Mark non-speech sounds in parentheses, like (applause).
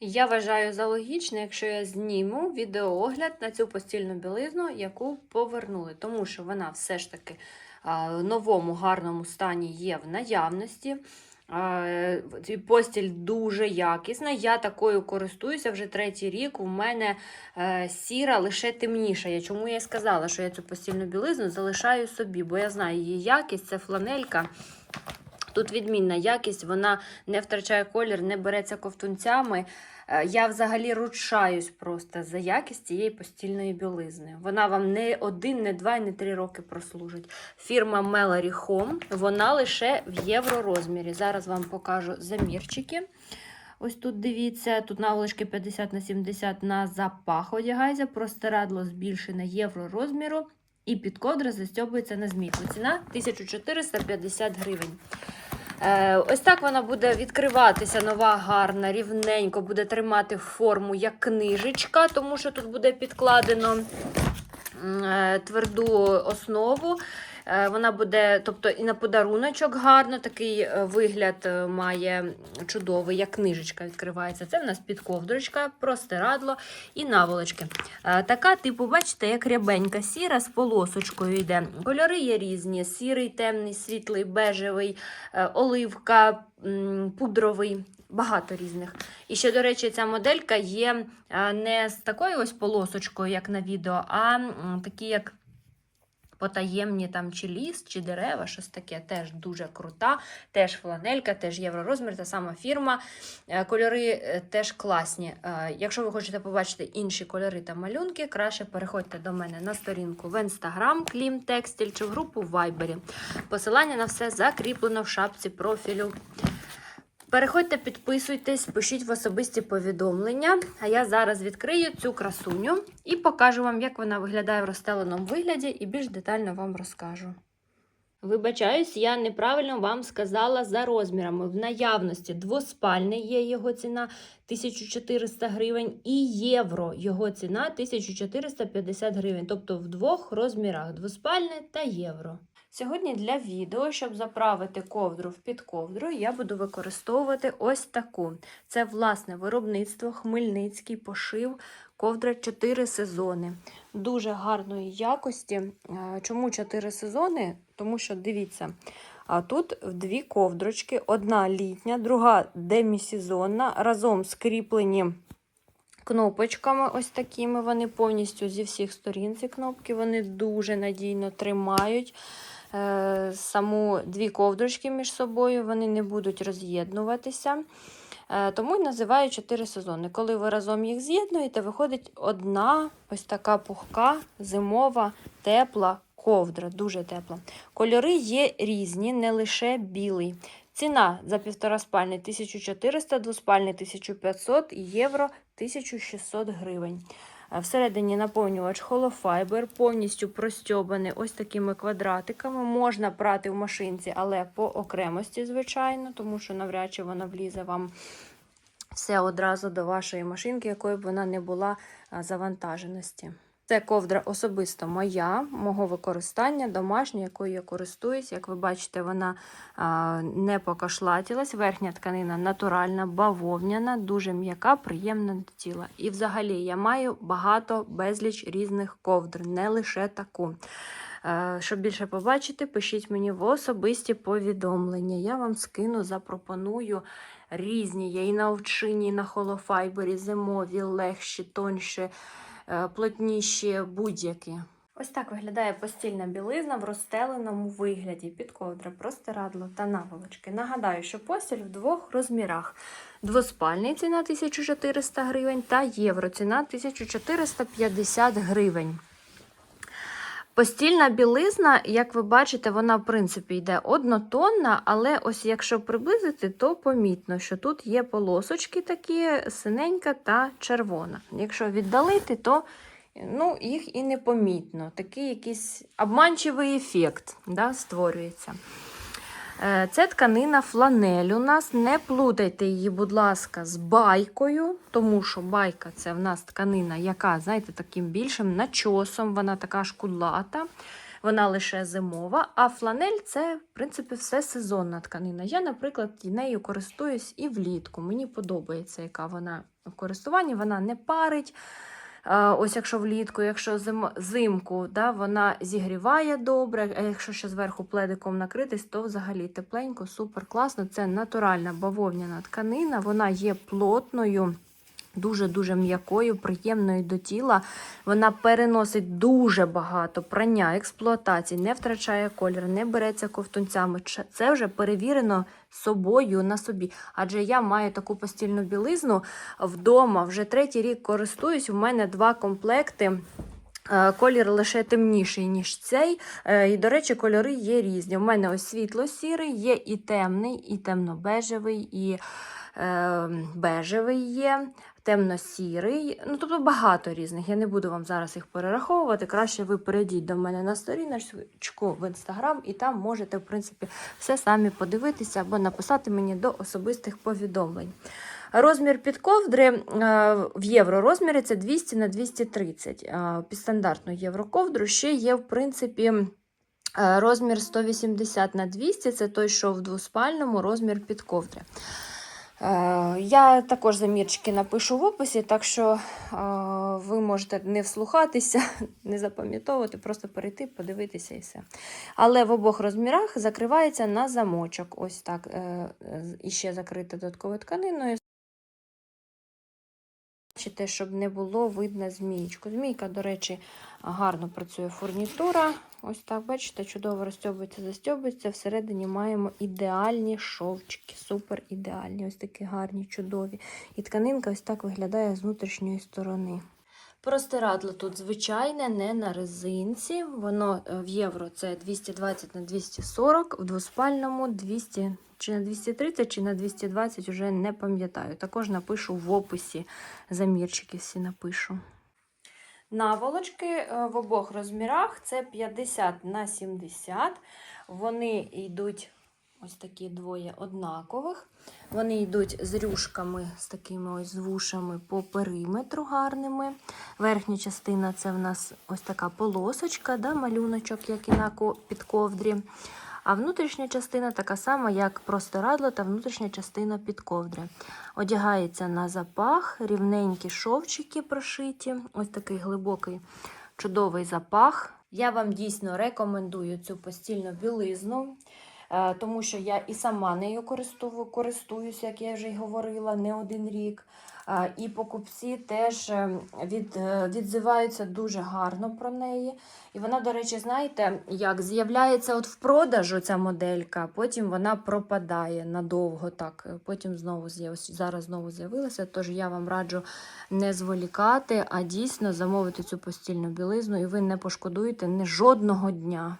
Я вважаю за логічне, якщо я зніму відеоогляд на цю постільну білизну, яку повернули, тому що вона все ж таки в новому гарному стані є в наявності. Постіль дуже якісна. Я такою користуюся вже третій рік. У мене е, сіра лише темніша. Я чому я сказала, що я цю постільну білизну залишаю собі, бо я знаю її якість, це фланелька. Тут відмінна якість, вона не втрачає колір, не береться ковтунцями. Е, Я взагалі ручаюсь просто за якість цієї постільної білизни. Вона вам не один, не два, і не три роки прослужить. Фірма Melody Home, вона лише в євророзмірі. Зараз вам покажу замірчики. Ось тут дивіться, тут наволочки 50 на 70 на запах одягається, простирадло збільшене євро розміру. І підковдра застьобується на змійку. Ціна 1450 гривень. Е, ось так вона буде відкриватися, нова, гарна, рівненько, буде тримати форму як книжечка, тому що тут буде підкладено е, тверду основу. Е, Вона буде, тобто і на подаруночок гарно, такий е, вигляд е, має чудовий, як книжечка відкривається. Це в нас підковдрочка, простирадло і наволочки. Така, типу, бачите, як рябенька сіра з полосочкою йде. Кольори є різні: сірий, темний, світлий, бежевий, оливка, пудровий. Багато різних. І ще, до речі, ця моделька є не з такою ось полосочкою, як на відео, а такі, як потаємні там чи ліс, чи дерева, щось таке. Теж дуже крута, теж фланелька, теж євророзмір, та сама фірма. Е, Кольори е, теж класні. Е, Якщо ви хочете побачити інші кольори та малюнки, краще переходьте до мене на сторінку в інстаграм Клім Текстиль чи в групу в Вайбері. Посилання на все закріплено в шапці профілю. Переходьте, підписуйтесь, пишіть в особисті повідомлення. А я зараз відкрию цю красуню і покажу вам, як вона виглядає в розстеленому вигляді, і більш детально вам розкажу. Вибачаюсь, я неправильно вам сказала за розмірами. В наявності двоспальний є його ціна 1400 гривень, і євро його ціна 1450 гривень. Тобто в двох розмірах двоспальне та євро. Сьогодні для відео, щоб заправити ковдру в підковдру, я буду використовувати ось таку. Це власне виробництво, хмельницький пошив, ковдра 4 сезони. Дуже гарної якості. Е, Чому 4 сезони? Тому що дивіться, а тут дві ковдрочки: одна літня, друга демісезонна, разом скріплені кнопочками, ось такими. Вони повністю зі всіх сторін ці кнопки, вони дуже надійно тримають саму дві ковдрочки між собою, вони не будуть роз'єднуватися. Е, Тому й називаю 4 сезони. Коли ви разом їх з'єднуєте, виходить одна ось така пухка, зимова, тепла ковдра, дуже тепла. Кольори є різні, не лише білий. Ціна за півтора спальний 1400, двоспальний 1500, євро 1600 гривень. Всередині наповнювач холофайбер, повністю простьобаний ось такими квадратиками. Можна прати в машинці, але по окремості, звичайно, тому що навряд чи вона влізе вам все одразу до вашої машинки, якою б вона не була завантаженості. Це ковдра особисто моя, мого використання, домашня, якою я користуюсь. Як ви бачите, вона а, не покашлатілась. Верхня тканина натуральна, бавовняна, дуже м'яка, приємна до тіла. І взагалі я маю багато безліч різних ковдр, не лише таку. Е, Щоб більше побачити, пишіть мені в особисті повідомлення. Я вам скину, запропоную різні. Є і на овчині, і на холофайбері, зимові, легші, тонші, плотніші, будь-які. Ось так виглядає постільна білизна в розстеленому вигляді під ковдра, простирадло та наволочки. Нагадаю, що постіль в двох розмірах. Двоспальний ціна 1400 гривень та євро ціна 1450 гривень. Постільна білизна, як ви бачите, вона в принципі йде однотонна, але ось якщо приблизити, то помітно, що тут є полосочки такі синенька та червона. Якщо віддалити, то ну, їх і не помітно. Такий якийсь обманчивий ефект да, створюється. Е, Це тканина фланель у нас. Не плутайте її, будь ласка, з байкою, тому що байка це в нас тканина, яка, знаєте, таким більшим начосом, вона така ж кудлата. вона лише зимова, а фланель це, в принципі, все сезонна тканина. Я, наприклад, нею користуюсь і влітку. Мені подобається, яка вона в користуванні, вона не парить. Е, Ось якщо влітку, якщо зим, зимку, да, вона зігріває добре, а якщо ще зверху пледиком накритись, то взагалі тепленько, супер класно. Це натуральна бавовняна тканина, вона є плотною. Дуже-дуже м'якою, приємною до тіла. Вона переносить дуже багато прання, експлуатації, не втрачає колір, не береться ковтунцями. Це вже перевірено собою на собі. Адже я маю таку постільну білизну вдома, вже третій рік користуюсь. У мене два комплекти. Е, Колір лише темніший, ніж цей. Е, І, до речі, кольори є різні. У мене ось світло-сірий, є і темний, і темно-бежевий, і е, бежевий є, темно-сірий. Ну, тобто багато різних. Я не буду вам зараз їх перераховувати. Краще ви перейдіть до мене на сторіночку в інстаграм, і там можете, в принципі, все самі подивитися або написати мені до особистих повідомлень. Розмір підковдри е, в євро розмірі це 200 на 230. Е, Під стандартну євроковдру ще є, в принципі, е, розмір 180 на 200, це той, що в двоспальному розмір підковдри. Е, Я також замірчики напишу в описі, так що е, ви можете не вслухатися, (laughs) не запам'ятовувати, просто перейти, подивитися і все. Але в обох розмірах закривається на замочок. Ось так. е, е, І ще закрите додатковою тканиною. Бачите, щоб не було видно змієчку. Змійка, до речі, гарно працює фурнітура. Ось так, бачите, чудово розстьобується, застьобується. Всередині маємо ідеальні шовчики, супер ідеальні, ось такі гарні, чудові. І тканинка ось так виглядає з внутрішньої сторони. Простирадло тут звичайне, не на резинці. Воно е, в євро це 220 на 240, в двоспальному 200 чи на 230, чи на 220, вже не пам'ятаю. Також напишу в описі замірчики всі напишу. Наволочки е, в обох розмірах це 50 на 70. Вони йдуть ось такі двоє однакових. Вони йдуть з рюшками, з такими ось з вушами по периметру гарними. Верхня частина це в нас ось така полосочка, да, малюночок, як і на ко- підковдрі. А внутрішня частина така сама, як простирадло та внутрішня частина підковдри. Одягається на запах, рівненькі шовчики прошиті. Ось такий глибокий чудовий запах. Я вам дійсно рекомендую цю постільну білизну, тому що я і сама нею користую, користуюся, як я вже й говорила, не один рік. Е, І покупці теж е, від, е, відзиваються дуже гарно про неї. І вона, до речі, знаєте, як з'являється от в продажу ця моделька, потім вона пропадає надовго. так. Потім знову зараз знову з'явилася. Тож я вам раджу не зволікати, а дійсно замовити цю постільну білизну, і ви не пошкодуєте не жодного дня.